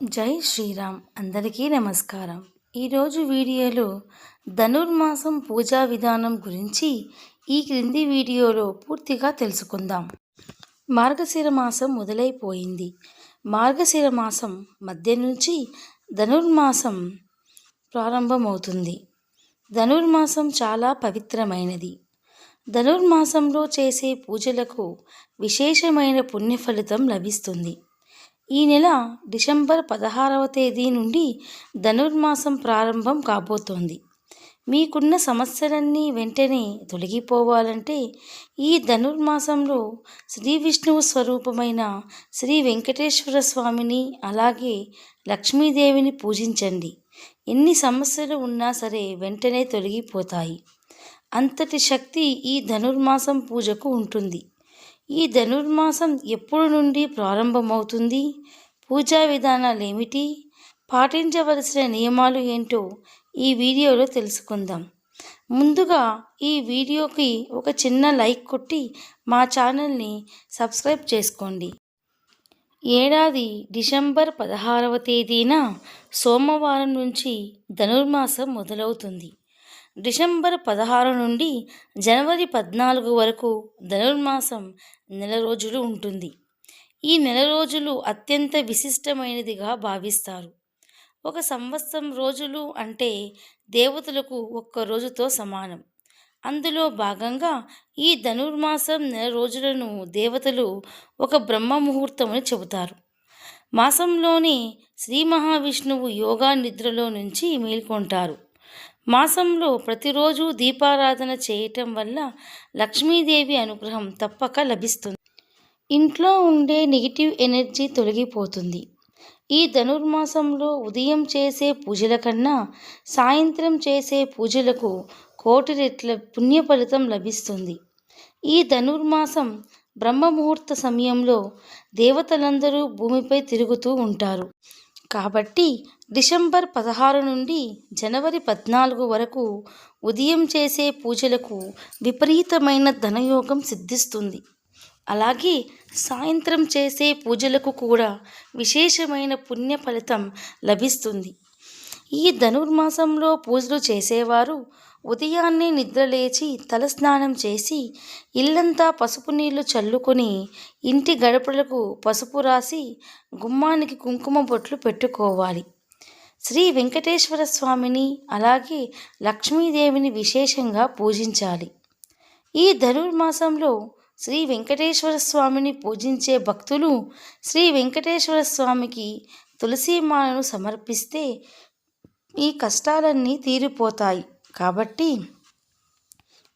జై శ్రీరామ్. అందరికీ నమస్కారం. ఈరోజు వీడియోలో ధనుర్మాసం పూజా విధానం గురించి ఈ క్రింది వీడియోలో పూర్తిగా తెలుసుకుందాం. మార్గశిర మాసం మొదలైపోయింది. మార్గశిర మాసం మధ్య నుంచి ధనుర్మాసం ప్రారంభమవుతుంది. ధనుర్మాసం చాలా పవిత్రమైనది. ధనుర్మాసంలో చేసే పూజలకు విశేషమైన పుణ్య ఫలితం లభిస్తుంది. ఈ నెల డిసెంబర్ పదహారవ తేదీ నుండి ధనుర్మాసం ప్రారంభం కాబోతోంది. మీకున్న సమస్యలన్నీ వెంటనే తొలగిపోవాలంటే ఈ ధనుర్మాసంలో శ్రీ విష్ణువు స్వరూపమైన శ్రీ వెంకటేశ్వర స్వామిని అలాగే లక్ష్మీదేవిని పూజించండి. ఎన్ని సమస్యలు ఉన్నా సరే వెంటనే తొలగిపోతాయి. అంతటి శక్తి ఈ ధనుర్మాసం పూజకు ఉంటుంది. ఈ ధనుర్మాసం ఎప్పుడు నుండి ప్రారంభమవుతుంది? పూజా విధానాలు ఏమిటి పాటించవలసిన నియమాలు ఏంటో ఈ వీడియోలో తెలుసుకుందాం. ముందుగా ఈ వీడియోకి ఒక చిన్న లైక్ కొట్టి మా ఛానల్ని సబ్స్క్రైబ్ చేసుకోండి. ఏడాది డిసెంబర్ పదహారవ తేదీన సోమవారం నుంచి ధనుర్మాసం మొదలవుతుంది. డిసెంబర్ పదహారు నుండి జనవరి పద్నాలుగు వరకు ధనుర్మాసం నెల రోజులు ఉంటుంది. ఈ నెల రోజులు అత్యంత విశిష్టమైనదిగా భావిస్తారు. ఒక సంవత్సరం రోజులు అంటే దేవతలకు ఒక్క రోజుతో సమానం. అందులో భాగంగా ఈ ధనుర్మాసం నెల రోజులను దేవతలు ఒక బ్రహ్మ ముహూర్తమని చెబుతారు. మాసంలోనే శ్రీ మహావిష్ణువు యోగా నిద్రలో నుంచి మేల్కొంటారు. మాసంలో ప్రతిరోజు దీపారాధన చేయటం వల్ల లక్ష్మీదేవి అనుగ్రహం తప్పక లభిస్తుంది. ఇంట్లో ఉండే నెగిటివ్ ఎనర్జీ తొలగిపోతుంది. ఈ ధనుర్మాసంలో ఉదయం చేసే పూజల కన్నా సాయంత్రం చేసే పూజలకు కోటి రెట్ల పుణ్య ఫలితం లభిస్తుంది. ఈ ధనుర్మాసం బ్రహ్మముహూర్త సమయంలో దేవతలందరూ భూమిపై తిరుగుతూ ఉంటారు. కాబట్టి డిసెంబర్ పదహారు నుండి జనవరి పద్నాలుగు వరకు ఉదయం చేసే పూజలకు విపరీతమైన ధనయోగం సిద్ధిస్తుంది. అలాగే సాయంత్రం చేసే పూజలకు కూడా విశేషమైన పుణ్య ఫలితం లభిస్తుంది. ఈ ధనుర్మాసంలో పూజలు చేసేవారు ఉదయాన్నే నిద్రలేచి తలస్నానం చేసి ఇల్లంతా పసుపు నీళ్ళు చల్లుకొని ఇంటి గడపలకు పసుపు రాసి గుమ్మానికి కుంకుమ బొట్లు పెట్టుకోవాలి. శ్రీ వెంకటేశ్వర స్వామిని అలాగే లక్ష్మీదేవిని విశేషంగా పూజించాలి. ఈ ధనుర్మాసంలో శ్రీ వెంకటేశ్వర స్వామిని పూజించే భక్తులు శ్రీ వెంకటేశ్వర స్వామికి తులసీమాలను సమర్పిస్తే ఈ కష్టాలన్నీ తీరిపోతాయి. కాబట్టి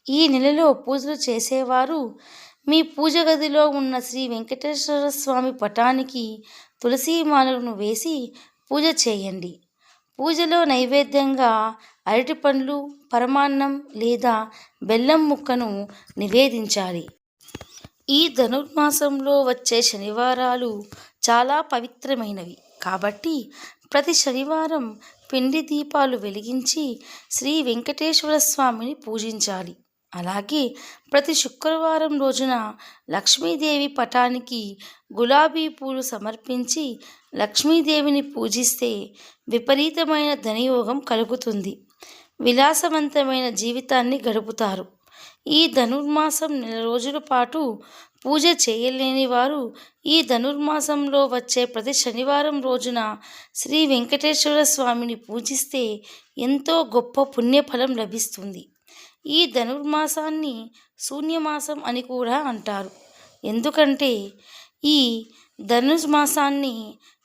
ఈ నెలలో పూజలు చేసేవారు మీ పూజ గదిలో ఉన్న శ్రీ వెంకటేశ్వర స్వామి పటానికి తులసీమాలను వేసి పూజ చేయండి. పూజలో నైవేద్యంగా అరటి పండ్లు పరమాన్నం లేదా బెల్లం ముక్కను నివేదించాలి. ఈ ధనుర్మాసంలో వచ్చే శనివారాలు చాలా పవిత్రమైనవి. కాబట్టి ప్రతి శనివారం పిండి దీపాలు వెలిగించి శ్రీ వెంకటేశ్వర స్వామిని పూజించాలి. అలాగే ప్రతి శుక్రవారం రోజున లక్ష్మీదేవి పటానికి గులాబీ పూలు సమర్పించి లక్ష్మీదేవిని పూజిస్తే విపరీతమైన ధనయోగం కలుగుతుంది. విలాసవంతమైన జీవితాన్ని గడుపుతారు. ఈ ధనుర్మాసం నెల రోజుల పాటు పూజ చేయలేని వారు ఈ ధనుర్మాసంలో వచ్చే ప్రతి శనివారం రోజున శ్రీ వెంకటేశ్వర స్వామిని పూజిస్తే ఎంతో గొప్ప పుణ్యఫలం లభిస్తుంది. ఈ ధనుర్మాసాన్ని శూన్యమాసం అని కూడా అంటారు. ఎందుకంటే ఈ ధనుర్మాసాన్ని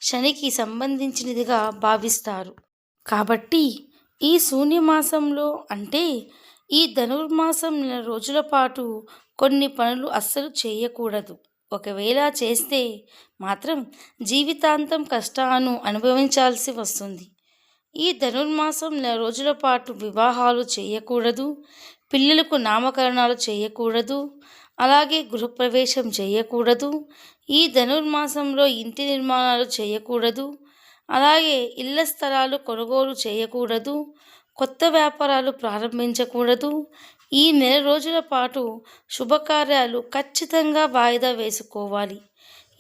శనికి సంబంధించినదిగా భావిస్తారు. కాబట్టి ఈ శూన్యమాసంలో అంటే ఈ ధనుర్మాసం నెల రోజుల పాటు కొన్ని పనులు అస్సలు చేయకూడదు. ఒకవేళ చేస్తే మాత్రం జీవితాంతం కష్టాలను అనుభవించాల్సి వస్తుంది. ఈ ధనుర్మాసం నెల రోజుల పాటు వివాహాలు చేయకూడదు పిల్లలకు నామకరణాలు చేయకూడదు అలాగే గృహప్రవేశం చేయకూడదు ఈ ధనుర్మాసంలో ఇంటి నిర్మాణాలు చేయకూడదు అలాగే ఇళ్ళ స్థలాలు కొనుగోలు చేయకూడదు కొత్త వ్యాపారాలు ప్రారంభించకూడదు. ఈ నెల రోజుల పాటు శుభకార్యాలు ఖచ్చితంగా వాయిదా వేసుకోవాలి.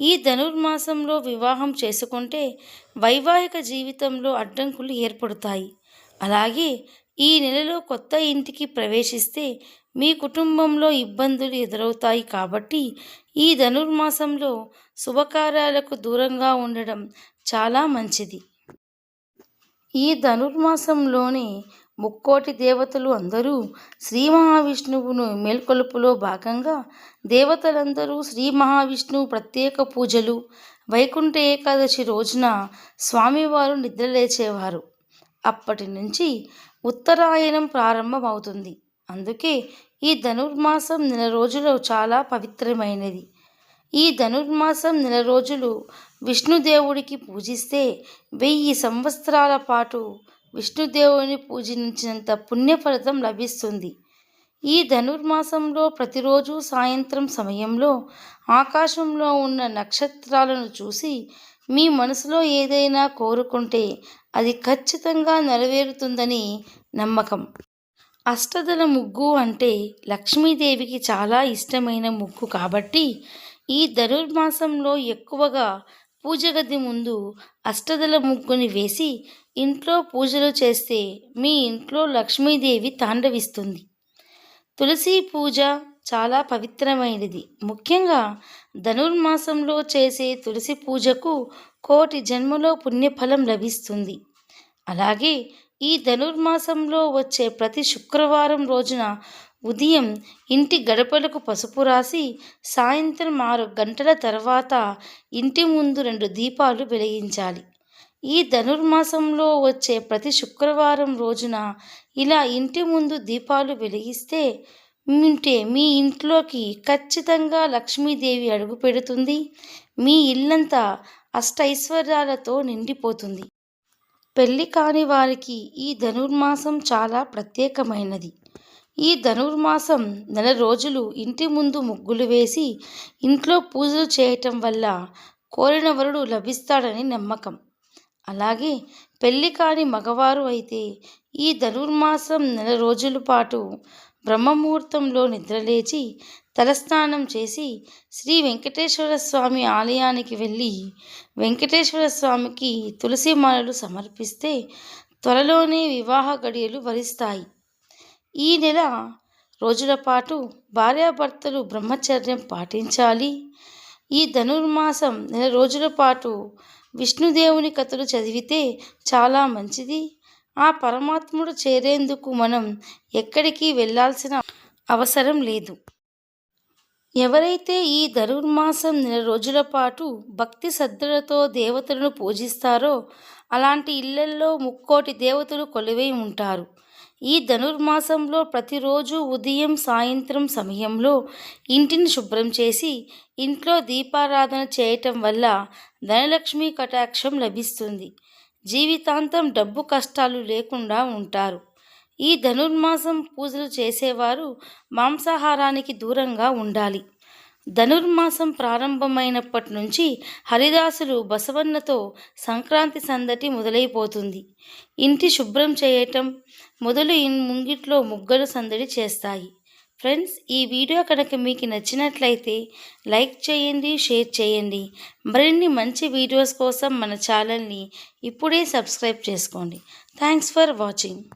ఈ ధనుర్మాసంలో వివాహం చేసుకుంటే వైవాహిక జీవితంలో అడ్డంకులు ఏర్పడతాయి. అలాగే ఈ నెలలో కొత్త ఇంటికి ప్రవేశిస్తే మీ కుటుంబంలో ఇబ్బందులు ఎదురవుతాయి కాబట్టి ఈ ధనుర్మాసంలో శుభకార్యాలకు దూరంగా ఉండడం చాలా మంచిది. ఈ ధనుర్మాసంలోనే ముక్కోటి దేవతలు అందరూ శ్రీ మహావిష్ణువును మేల్కొలుపులో భాగంగా దేవతలందరూ శ్రీ మహావిష్ణువు ప్రత్యేక పూజలు వైకుంఠ ఏకాదశి రోజున స్వామివారు నిద్రలేచేవారు. అప్పటి నుంచి ఉత్తరాయణం ప్రారంభమవుతుంది. అందుకే ఈ ధనుర్మాసం నెల రోజులు చాలా పవిత్రమైనది. ఈ ధనుర్మాసం నెల రోజులు విష్ణుదేవుడికి పూజిస్తే వెయ్యి సంవత్సరాల పాటు విష్ణుదేవుని పూజించినంత పుణ్యఫలితం లభిస్తుంది. ఈ ధనుర్మాసంలో ప్రతిరోజు సాయంత్రం సమయంలో ఆకాశంలో ఉన్న నక్షత్రాలను చూసి మీ మనసులో ఏదైనా కోరుకుంటే అది ఖచ్చితంగా నెరవేరుతుందని నమ్మకం. అష్టదల ముగ్గు అంటే లక్ష్మీదేవికి చాలా ఇష్టమైన ముగ్గు కాబట్టి ఈ ధనుర్మాసంలో ఎక్కువగా పూజ గది ముందు అష్టదల ముగ్గుని వేసి ఇంట్లో పూజలు చేస్తే మీ ఇంట్లో లక్ష్మీదేవి తాండవిస్తుంది. తులసి పూజ చాలా పవిత్రమైనది. ముఖ్యంగా ధనుర్మాసంలో చేసే తులసి పూజకు కోటి జన్మలో పుణ్యఫలం లభిస్తుంది. అలాగే ఈ ధనుర్మాసంలో వచ్చే ప్రతి శుక్రవారం రోజున ఉదయం ఇంటి గడపలకు పసుపు రాసి సాయంత్రం ఆరు గంటల తర్వాత ఇంటి ముందు రెండు దీపాలు వెలిగించాలి. ఈ ధనుర్మాసంలో వచ్చే ప్రతి శుక్రవారం రోజున ఇలా ఇంటి ముందు దీపాలు వెలిగిస్తే ఉంటే మీ ఇంట్లోకి ఖచ్చితంగా లక్ష్మీదేవి అడుగు పెడుతుంది. మీ ఇల్లంతా అష్టైశ్వర్యాలతో నిండిపోతుంది. పెళ్ళి కాని వారికి ఈ ధనుర్మాసం చాలా ప్రత్యేకమైనది. ఈ ధనుర్మాసం నెల రోజులు ఇంటి ముందు ముగ్గులు వేసి ఇంట్లో పూజలు చేయటం వల్ల కోరిన వరుడు లభిస్తాడని నమ్మకం. అలాగే పెళ్ళి కాని మగవారు అయితే ఈ ధనుర్మాసం నెల రోజుల పాటు బ్రహ్మముహూర్తంలో నిద్రలేచి తలస్నానం చేసి శ్రీ వెంకటేశ్వర స్వామి ఆలయానికి వెళ్ళి వెంకటేశ్వర స్వామికి తులసి మాలలు సమర్పిస్తే త్వరలోనే వివాహ గడియలు వరిస్తాయి. ఈ నెల రోజుల పాటు భార్యాభర్తలు బ్రహ్మచర్యం పాటించాలి. ఈ ధనుర్మాసం నెల రోజుల పాటు విష్ణుదేవుని కథలు చదివితే చాలా మంచిది. ఆ పరమాత్ముడు చేరేందుకు మనం ఎక్కడికి వెళ్ళాల్సిన అవసరం లేదు. ఎవరైతే ఈ ధనుర్మాసం నెల రోజుల పాటు భక్తి శ్రద్ధలతో దేవతలను పూజిస్తారో అలాంటి ఇళ్ళల్లో ముక్కోటి దేవతలు కొలువై ఉంటారు. ఈ ధనుర్మాసంలో ప్రతిరోజు ఉదయం సాయంత్రం సమయంలో ఇంటిని శుభ్రం చేసి ఇంట్లో దీపారాధన చేయటం వల్ల ధనలక్ష్మి కటాక్షం లభిస్తుంది. జీవితాంతం డబ్బు కష్టాలు లేకుండా ఉంటారు. ఈ ధనుర్మాసం పూజలు చేసేవారు మాంసాహారానికి దూరంగా ఉండాలి. ధనుర్మాసం ప్రారంభమైనప్పటి నుంచి హరిదాసులు బసవన్నతో సంక్రాంతి సందటి మొదలైపోతుంది. ఇంటి శుభ్రం చేయటం మొదలు ముంగిట్లో ముగ్గలు సందడి చేస్తాయి. ఫ్రెండ్స్ ఈ వీడియో కనుక మీకు నచ్చినట్లయితే లైక్ చేయండి షేర్ చేయండి. మరిన్ని మంచి వీడియోస్ కోసం మన ఛానల్ని ఇప్పుడే సబ్స్క్రైబ్ చేసుకోండి. Thanks for watching.